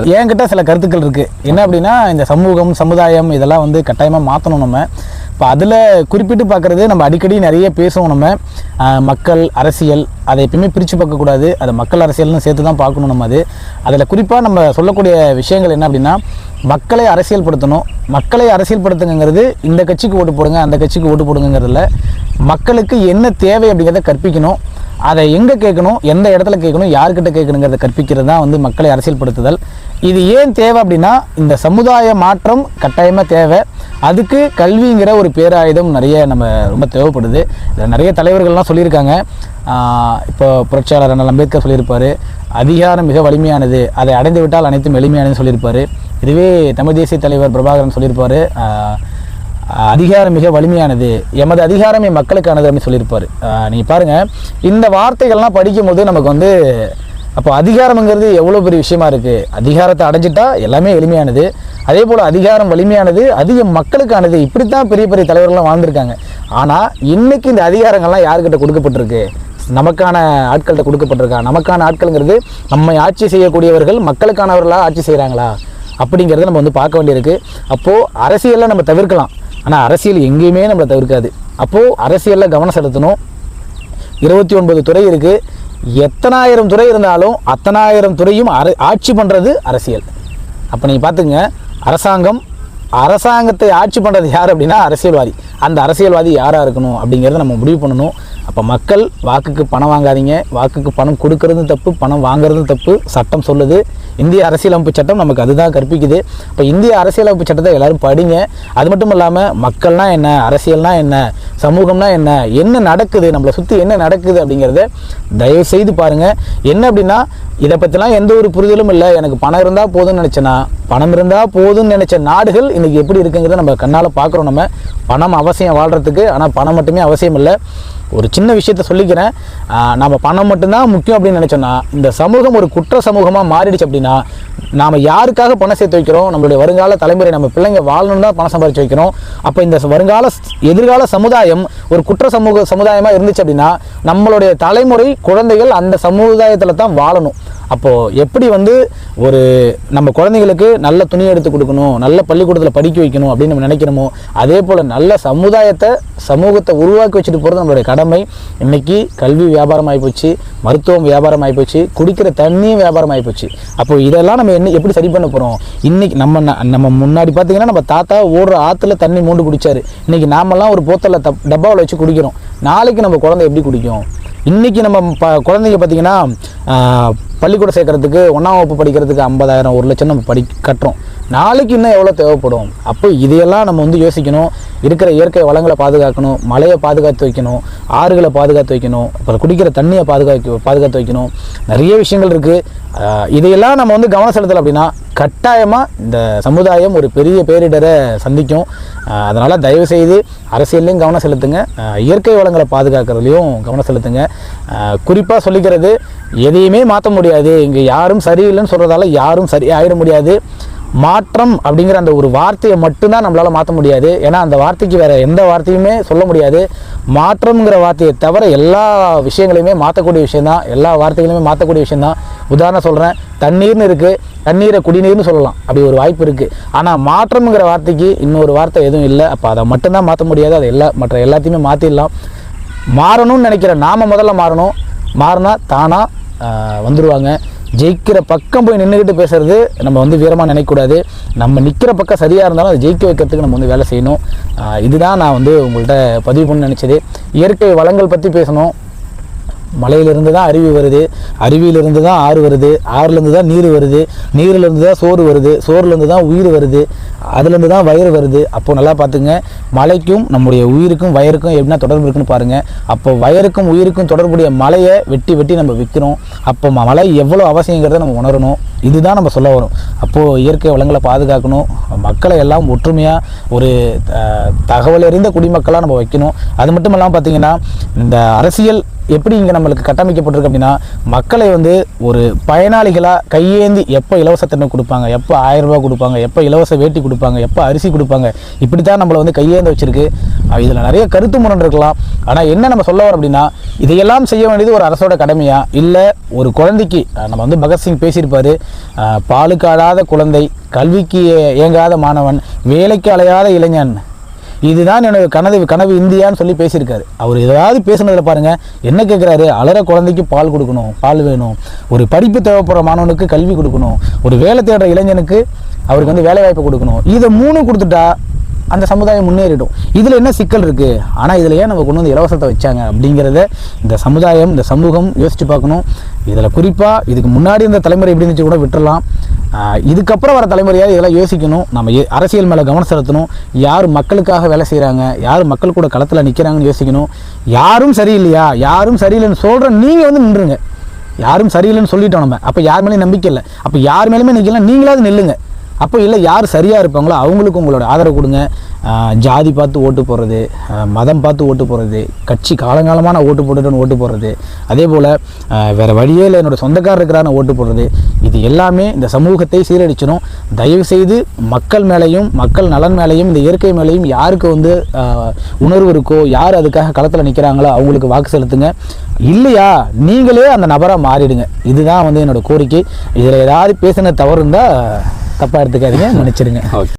நல்லது என்கிட்ட சில கருத்துக்கள் இருக்குது என்ன அப்படின்னா இந்த சமூகம் சமுதாயம் இதெல்லாம் வந்து கட்டாயமாக மாற்றணும் நம்ம. இப்போ அதில் குறிப்பிட்டு பார்க்குறது நம்ம அடிக்கடி நிறைய பேசுவோம் நம்ம. மக்கள் அரசியல் அதை எப்பயுமே பிரித்து பார்க்கக்கூடாது அதை மக்கள் அரசியல்னு சேர்த்து தான் பார்க்கணும் நம்ம அது. அதில் குறிப்பாக நம்ம சொல்லக்கூடிய விஷயங்கள் என்ன அப்படின்னா மக்களை அரசியல்படுத்தணும். மக்களை அரசியல்படுத்துங்கிறது இந்த கட்சிக்கு ஓட்டு போடுங்க அந்த கட்சிக்கு ஓட்டு போடுங்கிறதுல மக்களுக்கு என்ன தேவை அப்படிங்கிறத கற்பிக்கணும். அதை எங்கே கேட்கணும் எந்த இடத்துல கேட்கணும் யார்கிட்ட கேட்கணுங்கிறத கற்பிக்கிறது தான் வந்து மக்களை அரசியல்படுத்துதல். இது ஏன் தேவை அப்படின்னா இந்த சமுதாய மாற்றம் கட்டாயமாக தேவை. அதுக்கு கல்விங்கிற ஒரு பேராயுதம் நிறைய நம்ம ரொம்ப தேவைப்படுது. இதில் நிறைய தலைவர்கள்லாம் சொல்லியிருக்காங்க. இப்போ புரட்சியாளர் அண்ணல் அம்பேத்கர் சொல்லியிருப்பார் அதிகாரம் மிக வலிமையானது. அதை அடைந்து விட்டால் அனைத்தும் எளிமையானதுன்னு சொல்லியிருப்பார். இதுவே தமிழ் தேசிய தலைவர் பிரபாகரன் சொல்லியிருப்பார். அதிகாரம் மிக வலிமையானது. எமது அதிகாரம் என் மக்களுக்கானது அப்படின்னு சொல்லியிருப்பார். நீங்கள் பாருங்கள் இந்த வார்த்தைகள்லாம் படிக்கும்போது நமக்கு வந்து அப்போ அதிகாரம்ங்கிறது எவ்வளோ பெரிய விஷயமா இருக்குது அதிகாரத்தை அடைஞ்சிட்டா எல்லாமே எளிமையானது. அதே போல் அதிகாரம் வலிமையானது அதிக மக்களுக்கானது. இப்படித்தான் பெரிய பெரிய தலைவர்கள்லாம் வாழ்ந்திருக்காங்க. ஆனால் இன்றைக்கி இந்த அதிகாரங்கள்லாம் யாருக்கிட்ட கொடுக்கப்பட்டிருக்கு? நமக்கான ஆட்கள்கிட்ட கொடுக்கப்பட்டிருக்கா? நமக்கான ஆட்கள்ங்கிறது நம்மை ஆட்சி செய்யக்கூடியவர்கள் மக்களுக்கானவர்களாக ஆட்சி செய்கிறாங்களா அப்படிங்கிறத நம்ம வந்து பார்க்க வேண்டியிருக்கு. அப்போது அரசியலில் நம்ம தவிர்க்கலாம். ஆனால் அரசியல் எங்கேயுமே நம்மளை தவிர்க்காது. அப்போது அரசியலில் கவனம் செலுத்தணும். இருபத்தி ஒன்பது துறை இருக்குது எத்தனாயிரம் துறை இருந்தாலும் அத்தனாயிரம் துறையும் அர ஆட்சி பண்ணுறது அரசியல். அப்போ நீங்கள் பார்த்துங்க அரசாங்கம் அரசாங்கத்தை ஆட்சி பண்ணுறது யார் அப்படின்னா அரசியல்வாதி. அந்த அரசியல்வாதி யாராக இருக்கணும் அப்படிங்கிறத நம்ம முடிவு பண்ணணும். அப்போ மக்கள் வாக்குக்கு பணம் வாங்காதீங்க. வாக்குக்கு பணம் கொடுக்கறதும் தப்பு பணம் வாங்குறதும் தப்பு. சட்டம் சொல்லுது. இந்திய அரசியலமைப்பு சட்டம் நமக்கு அதுதான் கற்பிக்குது. இப்போ இந்திய அரசியலமைப்பு சட்டத்தை எல்லோரும் படிங்க. அது மட்டும் இல்லாமல் மக்கள்னால் என்ன? அரசியல்னால் என்ன? சமூகம்னா என்ன? என்ன நடக்குது? நம்மளை சுற்றி என்ன நடக்குது அப்படிங்கிறத தயவு செய்து பாருங்கள் என்ன அப்படின்னா இதை பற்றிலாம் எந்த ஒரு புரிதலும் இல்லை. எனக்கு பணம் இருந்தால் போதும்னு நினச்சேன்னா பணம் இருந்தால் போதும்னு நினச்ச நாடுகள் இன்றைக்கி எப்படி இருக்குங்கிறத நம்ம கண்ணால் பார்க்குறோம் நம்ம. பணம் அவசியம் வாழ்கிறதுக்கு ஆனால் பணம் மட்டுமே அவசியம் இல்லை. ஒரு சின்ன விஷயத்த சொல்லிக்கிறேன். நம்ம பணம் மட்டும்தான் முக்கியம் அப்படின்னு நினச்சோன்னா இந்த சமூகம் ஒரு குற்ற சமூகமாக மாறிடுச்சு அப்படின்னா நாம் யாருக்காக பணம் சேர்த்து வைக்கிறோம்? நம்மளுடைய வருங்கால தலைமுறை நம்ம பிள்ளைங்க வாழணும் தான் பணம் சம்பாதிச்சு வைக்கிறோம். அப்போ இந்த வருங்கால எதிர்கால சமுதாயம் ஒரு குற்ற சமூக சமுதாயமாக இருந்துச்சு அப்படின்னா நம்மளுடைய தலைமுறை குழந்தைகள் அந்த சமுதாயத்தில் தான் வாழணும். அப்போது எப்படி வந்து ஒரு நம்ம குழந்தைங்களுக்கு நல்ல துணி எடுத்து கொடுக்கணும் நல்ல பள்ளிக்கூடத்தில் படிக்க வைக்கணும் அப்படின்னு நம்ம நினைக்கிறோமோ அதே போல் நல்ல சமுதாயத்தை சமூகத்தை உருவாக்கி வச்சுட்டு போகிறது நம்மளுடைய கடமை. இன்னைக்கு கல்வி வியாபாரம் ஆகிப்போச்சு மருத்துவம் வியாபாரம் ஆகிப்போச்சு குடிக்கிற தண்ணியும் வியாபாரம் ஆகிப்போச்சு அப்போ இதெல்லாம் நம்ம என்ன எப்படி சரி பண்ண போகிறோம் இன்னைக்கு நம்ம ந- நம்ம முன்னாடி பார்த்தீங்கன்னா நம்ம தாத்தா ஓடுற ஆற்றுல தண்ணி மூண்டு குடித்தார் இன்றைக்கி நாமெல்லாம் ஒரு போத்தலில் தப் டப்பாவில் வச்சு குடிக்கிறோம். நாளைக்கு நம்ம குழந்தை எப்படி குடிக்கும்? இன்றைக்கி நம்ம ப குழந்தைங்க பார்த்தீங்கன்னா பள்ளிக்கூடம் சேர்க்கறதுக்கு ஒன்றாம் வகுப்பு படிக்கிறதுக்கு ஐம்பதாயிரம் ஒரு லட்சம் நம்ம படி கட்டுறோம். நாளைக்கு இன்னும் எவ்வளோ தேவைப்படும்? அப்போ இதையெல்லாம் நம்ம வந்து யோசிக்கணும். இருக்கிற இயற்கை வளங்களை பாதுகாக்கணும். மலையை பாதுகாத்து வைக்கணும். ஆறுகளை பாதுகாத்து வைக்கணும். அப்புறம் குடிக்கிற தண்ணியை பாதுகாக்க பாதுகாத்து வைக்கணும். நிறைய விஷயங்கள் இருக்குது இதையெல்லாம் நம்ம வந்து கவனம் செலுத்தலை அப்படின்னா கட்டாயமாக இந்த சமுதாயம் ஒரு பெரிய பேரிடரை சந்திக்கும். அதனால் தயவுசெய்து அரசியல்லையும் கவனம் செலுத்துங்க. இயற்கை வளங்களை பாதுகாக்கிறதுலையும் கவனம் செலுத்துங்க. குறிப்பாக சொல்லிக்கிறது எதையுமே மாற்ற முடியாது. இங்கே யாரும் சரியில்லைன்னு சொல்கிறதால யாரும் சரி ஆகிட முடியாது. மாற்றம் அப்படிங்கிற அந்த ஒரு வார்த்தையை மட்டும்தான் நம்மளால் மாற்ற முடியாது. ஏன்னா அந்த வார்த்தைக்கு வேற எந்த வார்த்தையுமே சொல்ல முடியாது. மாற்றம்ங்கிற வார்த்தையை தவிர எல்லா விஷயங்களையுமே மாற்றக்கூடிய விஷயம்தான். எல்லா வார்த்தைகளையுமே மாற்றக்கூடிய விஷயந்தான் உதாரணம் சொல்கிறேன் தண்ணீர்னு இருக்குது தண்ணீரை குடிநீர்னு சொல்லலாம். அப்படி ஒரு வாய்ப்பு இருக்குது ஆனால் மாற்றம்ங்கிற வார்த்தைக்கு இன்னொரு வார்த்தை எதுவும் இல்லை. அப்போ அதை மட்டும்தான் மாற்ற முடியாது. அதை எல்லா மற்ற எல்லாத்தையுமே மாற்றிடலாம் மாறணும்னு நினைக்கிற நாம முதல்ல மாறணும். மாறினா தானாக வந்துடுவாங்க ஜெயிக்கிற பக்கம் போய் நின்றுக்கிட்டு பேசுறது நம்ம வந்து வீரமாக நினைக்கக்கூடாது. நம்ம நிற்கிற பக்கம் சரியாக இருந்தாலும் அதை ஜெயிக்க வைக்கிறதுக்கு நம்ம வந்து வேலை செய்யணும். இதுதான் நான் வந்து உங்கள்கிட்ட பதிவு பண்ண நினச்சது. இயற்கை வளங்கள் பற்றி பேசணும். மலையிலிருந்து தான் அருவி வருது. அருவியிலிருந்து தான் ஆறு வருது. ஆறுலேருந்து தான் நீர் வருது. நீர்லேருந்து தான் சோறு வருது. சோறுலேருந்து தான் உயிர் வருது. அதுலேருந்து தான் வயிறு வருது. அப்போது நல்லா பார்த்துங்க. மலைக்கும் நம்முடைய உயிருக்கும் வயருக்கும் எப்படின்னா தொடர்பு இருக்குன்னு பாருங்கள் அப்போ வயருக்கும் உயிருக்கும் தொடர்புடைய மலையை வெட்டி வெட்டி நம்ம விற்கிறோம். அப்போ மலை எவ்வளோ அவசியங்கிறத நம்ம உணரணும். இதுதான் நம்ம சொல்ல வரும். அப்போது இயற்கை வளங்களை பாதுகாக்கணும். மக்களை எல்லாம் ஒற்றுமையாக ஒரு தகவல் அறிந்த குடிமக்களாக நம்ம வைக்கணும். அது மட்டும் இல்லாமல் பார்த்திங்கன்னா இந்த அரசியல் எப்படி இங்கே நம்மளுக்கு கட்டமைக்கப்பட்டிருக்கு அப்படின்னா மக்களை வந்து ஒரு பயனாளிகளாக கையேந்தி எப்போ இலவச தண்ணி கொடுப்பாங்க எப்போ ஆயிரம் ரூபா கொடுப்பாங்க எப்போ இலவச வேட்டி கொடுப்பாங்க எப்போ அரிசி கொடுப்பாங்க இப்படி தான் நம்மளை வந்து கையேந்த வச்சிருக்கு. இதில் நிறைய கருத்து முரண் இருக்கலாம். ஆனால் என்ன நம்ம சொல்ல வரோம் அப்படின்னா இதையெல்லாம் செய்ய வேண்டியது ஒரு அரசோட கடமையா? இல்லை ஒரு குழந்தைக்கு நம்ம வந்து பகத்சிங் பேசியிருப்பார் பாலுக்காடாத குழந்தை கல்விக்கு இயங்காத மாணவன் வேலைக்கு அலையாத இளைஞன் இதுதான் என்னோட கனவு கனவு இந்தியான்னு சொல்லி பேசியிருக்காரு. அவர் ஏதாவது பேசுனதில் பாருங்க என்ன கேட்குறாரு அலற குழந்தைக்கு பால் கொடுக்கணும் பால் வேணும். ஒரு படிப்பு தேவைப்படுற மாணவனுக்கு கல்வி கொடுக்கணும். ஒரு வேலை தேடுற இளைஞனுக்கு அவருக்கு வந்து வேலை வாய்ப்பு கொடுக்கணும். இதை மூணு கொடுத்துட்டா அந்த சமுதாயம் முன்னேறிடும். இதில் என்ன சிக்கல் இருக்குது ஆனால் இதில் ஏன் நம்ம கொண்டு வந்து இலவசத்தை வச்சாங்க அப்படிங்கிறத இந்த சமுதாயம் இந்த சமூகம் யோசித்து பார்க்கணும். இதில் குறிப்பாக இதுக்கு முன்னாடி இந்த தலைமுறை எப்படி இருந்துச்சு கூட விட்டுறலாம். இதுக்கப்புறம் வர தலைமுறையாக இதெல்லாம் யோசிக்கணும். நம்ம அரசியல் மேலே கவனம் செலுத்தணும். யார் மக்களுக்காக வேலை செய்கிறாங்க யார் மக்கள் கூட களத்தில் நிற்கிறாங்கன்னு யோசிக்கணும். யாரும் சரியில்லையா? யாரும் சரியில்லைன்னு சொல்கிற நீங்கள் வந்து நின்றுங்க. யாரும் சரியில்லைன்னு சொல்லிட்டோம் நம்ம. அப்போ யார் மேலேயும் நம்பிக்கை இல்லை. அப்போ யார் மேலேயுமே நிற்கலாம் நீங்களாவது நில்லுங்க. அப்போ இல்லை யார் சரியாக இருப்பாங்களோ அவங்களுக்கு உங்களோட ஆதரவு கொடுங்க. ஜாதி பார்த்து ஓட்டு போடுறது மதம் பார்த்து ஓட்டு போடுறது கட்சி காலங்காலமான ஓட்டு போட்டுட்டேன்னு ஓட்டு போடுறது. அதே போல் வேறு வழியே இல்லை என்னோட சொந்தக்காரர் இருக்கிறான்னு ஓட்டு போடுறது. இது எல்லாமே இந்த சமூகத்தை சீரழிச்சிடும் தயவுசெய்து மக்கள் மேலேயும் மக்கள் நலன் மேலேயும் இந்த இயற்கை மேலேயும் யாருக்கு வந்து உணர்வு இருக்கோ யார் அதுக்காக களத்தில் நிற்கிறாங்களோ அவங்களுக்கு வாக்கு செலுத்துங்க. இல்லையா? நீங்களே அந்த நபராக மாறிடுங்க. இதுதான் வந்து என்னோடய கோரிக்கை. இதில் ஏதாவது பேசின தவறு இருந்தால் தப்பாக எடுத்துக்காதீங்க மன்னிச்சிடுங்க. ஓகே